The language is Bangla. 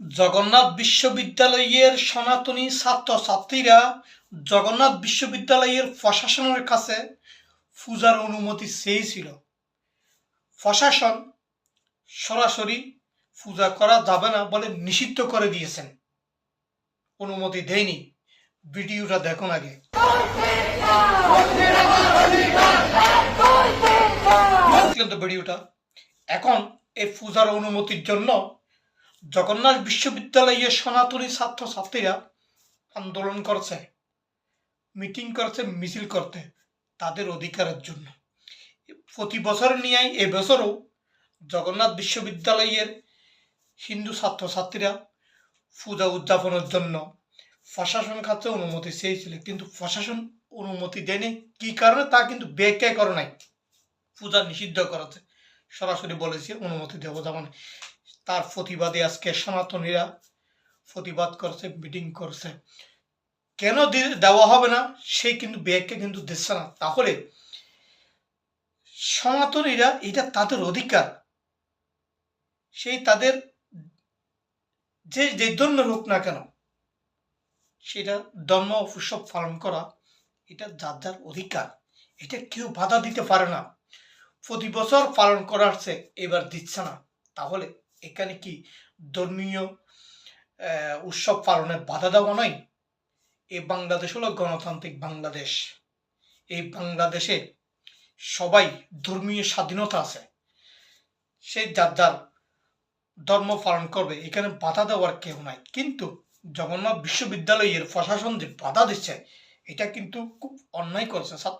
জগন্নাথ বিশ্ববিদ্যালয়ের সনাতনী ছাত্রছাত্রীরা জগন্নাথ বিশ্ববিদ্যালয়ের প্রশাসনের কাছে পূজার অনুমতি চেয়েছিল। প্রশাসন সরাসরি পূজা করা যাবে না বলে নিষিদ্ধ করে দিয়েছেন। অনুমতি দেয়নি। ভিডিওটা দেখুন আগে। ভিডিওটা। এখন এই পূজার অনুমতির জন্য জগন্নাথ বিশ্ববিদ্যালয়ের সনাতনী ছাত্রছাত্রীরা আন্দোলন করছে, মিটিং করছে, মিছিল করতে তাদের অধিকারের জন্য। প্রতি বছর নিয়ে এবছরও জগন্নাথ বিশ্ববিদ্যালয়ের হিন্দু ছাত্রছাত্রীরা পূজা উদযাপনের জন্য প্রশাসন কাছে অনুমতি চেয়েছিল, কিন্তু প্রশাসন অনুমতি দেয়নি। কি কারণে? তা কিন্তু ব্যাখ্যা করে নাই। পূজা নিষিদ্ধ করেছে। সরাসরি বলেছে অনুমতি দেব যাবে না তার প্রতিবাদে আজকে সনাতনীরা প্রতিবাদ করছে মিটিং করছে। কেন দেওয়া হবে না? সেই কিন্তু ব্যাগকে কিন্তু দিচ্ছে না। তাহলে সনাতনীরা এটা তাদের অধিকার। সেই তাদের যে যে জন্য হোক না কেন, সেটা ধর্ম উৎসব পালন করা, এটা যার যার অধিকার। এটা কেউ বাধা দিতে পারে না। প্রতি বছর পালন করাচ্ছে এবার দিচ্ছে না। তাহলে এখানে কি ধর্মীয় উৎসব পালনে বাধা দেওয়া নয়? এই বাংলাদেশ হলো গণতান্ত্রিক বাংলাদেশ। এই বাংলাদেশে সবাই ধর্মীয় স্বাধীনতা আছে। সে যার যার ধর্ম পালন করবে, এখানে বাধা দেওয়ার কেউ নাই। কিন্তু জগন্নাথ বিশ্ববিদ্যালয়ের প্রশাসন যে বাধা দিচ্ছে, এটা কিন্তু খুব অন্যায় করেছে। ছাত্র